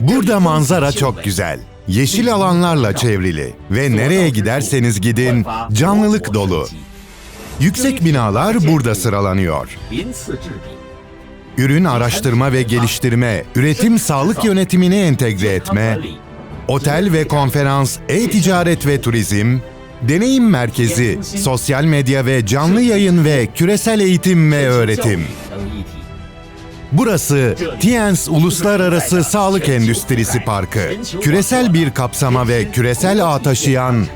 Burada manzara çok güzel. Yeşil alanlarla çevrili ve nereye giderseniz gidin canlılık dolu. Yüksek binalar burada sıralanıyor. Ürün araştırma ve geliştirme, üretim sağlık yönetimini entegre etme, otel ve konferans, e-ticaret ve turizm, deneyim merkezi, sosyal medya ve canlı yayın ve küresel eğitim ve öğretim. Burası Tiens Uluslararası Sağlık Endüstrisi Parkı. Küresel bir kapsama ve küresel ağ taşıyan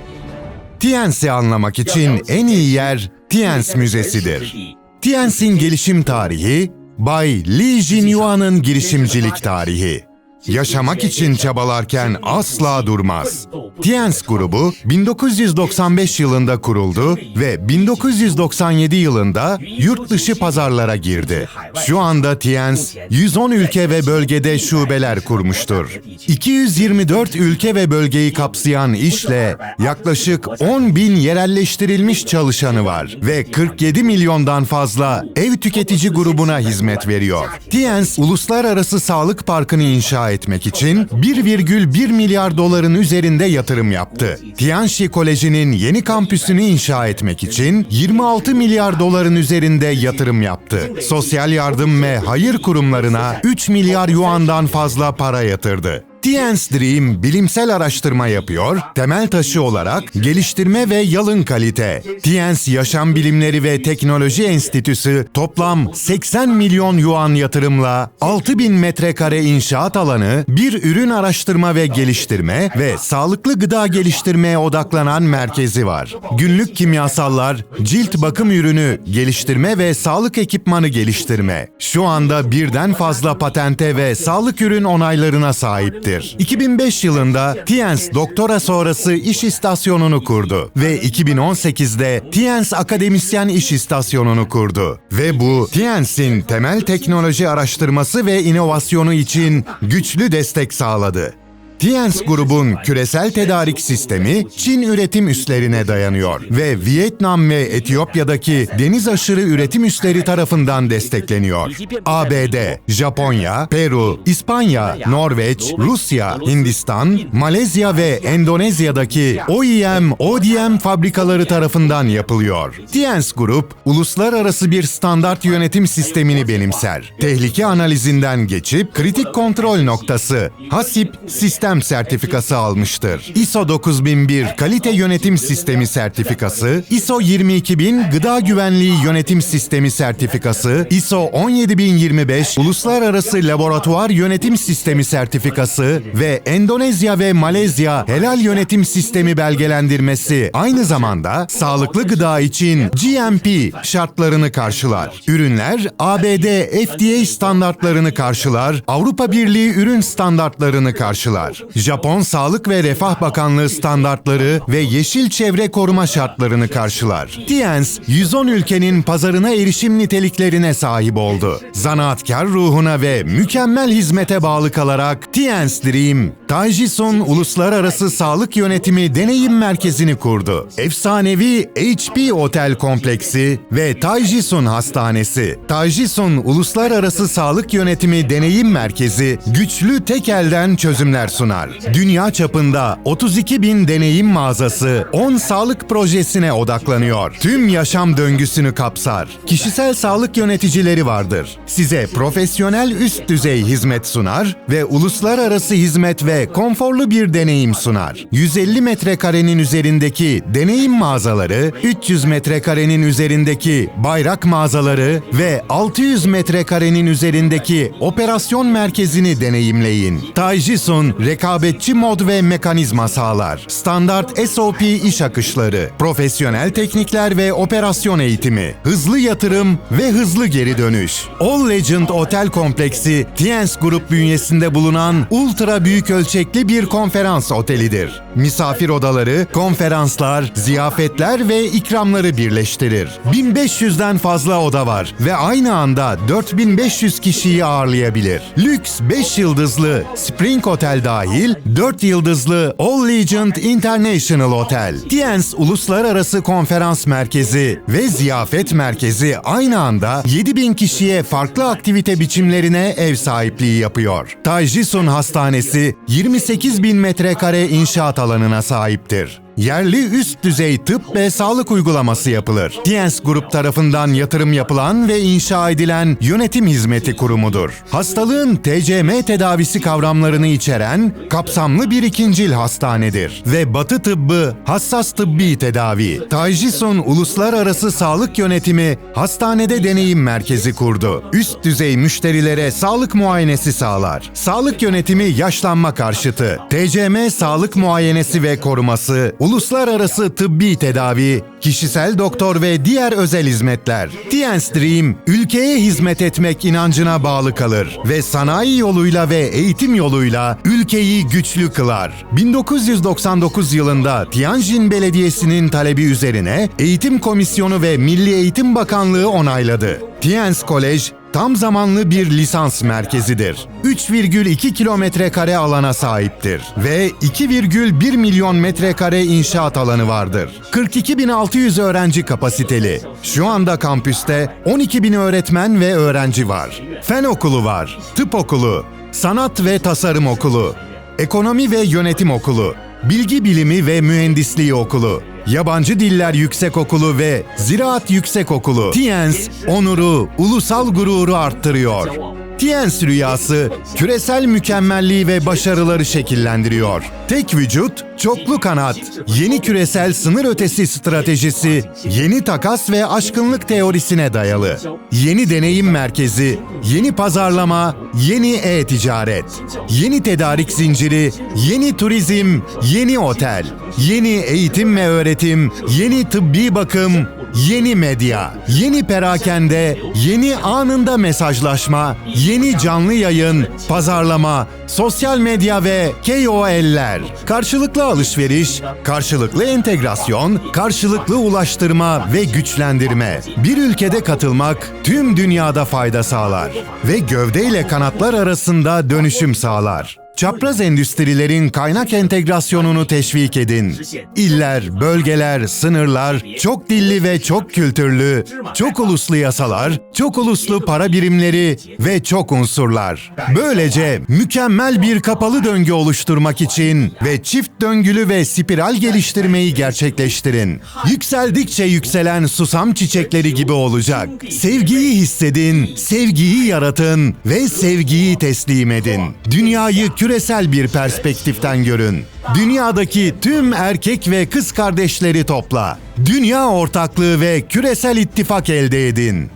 Tiens'i anlamak için en iyi yer Tiens Müzesi'dir. Tiens'in gelişim tarihi, Bay Li Jinyuan'ın girişimcilik tarihi. Yaşamak için çabalarken asla durmaz. Tiens grubu 1995 yılında kuruldu ve 1997 yılında yurt dışı pazarlara girdi. Şu anda Tiens 110 ülke ve bölgede şubeler kurmuştur. 224 ülke ve bölgeyi kapsayan işle yaklaşık 10 bin yerelleştirilmiş çalışanı var ve 47 milyondan fazla ev tüketici grubuna hizmet veriyor. Tiens, Uluslararası Sağlık Parkı'nı inşa etmek için 1,1 milyar doların üzerinde yatırım yaptı. Tianxi Koleji'nin yeni kampüsünü inşa etmek için 26 milyar doların üzerinde yatırım yaptı. Sosyal yardım ve hayır kurumlarına 3 milyar yuandan fazla para yatırdı. Tiens Dream bilimsel araştırma yapıyor, temel taşı olarak geliştirme ve yalın kalite. Tiens Yaşam Bilimleri ve Teknoloji Enstitüsü toplam 80 milyon yuan yatırımla 6000 metrekare inşaat alanı, bir ürün araştırma ve geliştirme ve sağlıklı gıda geliştirmeye odaklanan merkezi var. Günlük kimyasallar, cilt bakım ürünü geliştirme ve sağlık ekipmanı geliştirme. Şu anda birden fazla patente ve sağlık ürün onaylarına sahiptir. 2005 yılında Tiens doktora sonrası iş istasyonunu kurdu ve 2018'de Tiens akademisyen iş istasyonunu kurdu. Ve bu Tiens'in temel teknoloji araştırması ve inovasyonu için güçlü destek sağladı. Tiens grubun küresel tedarik sistemi Çin üretim üslerine dayanıyor ve Vietnam ve Etiyopya'daki deniz aşırı üretim üsleri tarafından destekleniyor. ABD, Japonya, Peru, İspanya, Norveç, Rusya, Hindistan, Malezya ve Endonezya'daki OEM, ODM fabrikaları tarafından yapılıyor. Tiens Grup, uluslararası bir standart yönetim sistemini benimser. Tehlike analizinden geçip kritik kontrol noktası, HASIP sistem sertifikası almıştır. ISO 9001 kalite yönetim sistemi sertifikası, ISO 22000 gıda güvenliği yönetim sistemi sertifikası, ISO 17025 uluslararası laboratuvar yönetim sistemi sertifikası ve Endonezya ve Malezya helal yönetim sistemi belgelendirmesi aynı zamanda sağlıklı gıda için GMP şartlarını karşılar. Ürünler ABD FDA standartlarını karşılar, Avrupa Birliği ürün standartlarını karşılar. Japon Sağlık ve Refah Bakanlığı standartları ve yeşil çevre koruma şartlarını karşılar. Tiens, 110 ülkenin pazarına erişim niteliklerine sahip oldu. Zanaatkar ruhuna ve mükemmel hizmete bağlı kalarak Tiens Dream, Tajisun Uluslararası Sağlık Yönetimi Deneyim Merkezi'ni kurdu. Efsanevi HP Otel Kompleksi ve Tajisun Hastanesi. Tajisun Uluslararası Sağlık Yönetimi Deneyim Merkezi güçlü tek elden çözümler sunar. Dünya çapında 32 bin deneyim mağazası 10 sağlık projesine odaklanıyor. Tüm yaşam döngüsünü kapsar. Kişisel sağlık yöneticileri vardır. Size profesyonel üst düzey hizmet sunar ve uluslararası hizmet ve konforlu bir deneyim sunar. 150 metrekarenin üzerindeki deneyim mağazaları, 300 metrekarenin üzerindeki bayrak mağazaları ve 600 metrekarenin üzerindeki operasyon merkezini deneyimleyin. Taijison rekabetçi mod ve mekanizma sağlar. Standart SOP iş akışları, profesyonel teknikler ve operasyon eğitimi, hızlı yatırım ve hızlı geri dönüş. All Legend Otel Kompleksi, Tiens Grup bünyesinde bulunan ultra büyük ölçekli bir konferans otelidir. Misafir odaları, konferanslar, ziyafetler ve ikramları birleştirir. 1500'den fazla oda var ve aynı anda 4500 kişiyi ağırlayabilir. Lüks 5 yıldızlı Spring Otel dahil 4 yıldızlı All Legend International Otel. Tiens Uluslararası Konferans konferans merkezi ve ziyafet merkezi aynı anda 7000 kişiye farklı aktivite biçimlerine ev sahipliği yapıyor. Tajisun Hastanesi 28 bin metrekare inşaat alanına sahiptir. Yerli üst düzey tıp ve sağlık uygulaması yapılır. Tiens Grup tarafından yatırım yapılan ve inşa edilen yönetim hizmeti kurumudur. Hastalığın TCM tedavisi kavramlarını içeren kapsamlı bir ikincil hastanedir ve Batı tıbbı hassas tıbbi tedavi. Tajisun Uluslararası Sağlık Yönetimi hastanede deneyim merkezi kurdu. Üst düzey müşterilere sağlık muayenesi sağlar. Sağlık yönetimi yaşlanma karşıtı. TCM sağlık muayenesi ve koruması, uluslararası tıbbi tedavi, kişisel doktor ve diğer özel hizmetler. Tiens Dream, ülkeye hizmet etmek inancına bağlı kalır ve sanayi yoluyla ve eğitim yoluyla ülkeyi güçlü kılar. 1999 yılında Tianjin Belediyesi'nin talebi üzerine Eğitim Komisyonu ve Milli Eğitim Bakanlığı onayladı. Tiens Kolej, tam zamanlı bir lisans merkezidir. 3,2 kilometre kare alana sahiptir ve 2,1 milyon metrekare inşaat alanı vardır. 42.600 öğrenci kapasiteli. Şu anda kampüste 12 bin öğretmen ve öğrenci var. Fen okulu var, tıp okulu, sanat ve tasarım okulu, ekonomi ve yönetim okulu, bilgi bilimi ve mühendisliği okulu, Yabancı Diller Yüksekokulu ve Ziraat Yüksekokulu. Tiens, onuru, ulusal gururu arttırıyor. Tiens rüyası, küresel mükemmelliği ve başarıları şekillendiriyor. Tek vücut, çoklu kanat, yeni küresel sınır ötesi stratejisi, yeni takas ve aşkınlık teorisine dayalı. Yeni deneyim merkezi, yeni pazarlama, yeni e-ticaret, yeni tedarik zinciri, yeni turizm, yeni otel, yeni eğitim ve öğretim, yeni tıbbi bakım, Yeni medya, yeni perakende, yeni anında mesajlaşma, yeni canlı yayın, pazarlama, sosyal medya ve KOL'ler, karşılıklı alışveriş, karşılıklı entegrasyon, karşılıklı ulaştırma ve güçlendirme. Bir ülkede katılmak tüm dünyada fayda sağlar ve gövde ile kanatlar arasında dönüşüm sağlar. Çapraz endüstrilerin kaynak entegrasyonunu teşvik edin. İller, bölgeler, sınırlar, çok dilli ve çok kültürlü, çok uluslu yasalar, çok uluslu para birimleri ve çok unsurlar. Böylece mükemmel bir kapalı döngü oluşturmak için ve çift döngülü ve spiral geliştirmeyi gerçekleştirin. Yükseldikçe yükselen susam çiçekleri gibi olacak. Sevgiyi hissedin, sevgiyi yaratın ve sevgiyi teslim edin. Dünyayı küresel bir perspektiften görün. Dünyadaki tüm erkek ve kız kardeşleri topla. Dünya ortaklığı ve küresel ittifak elde edin.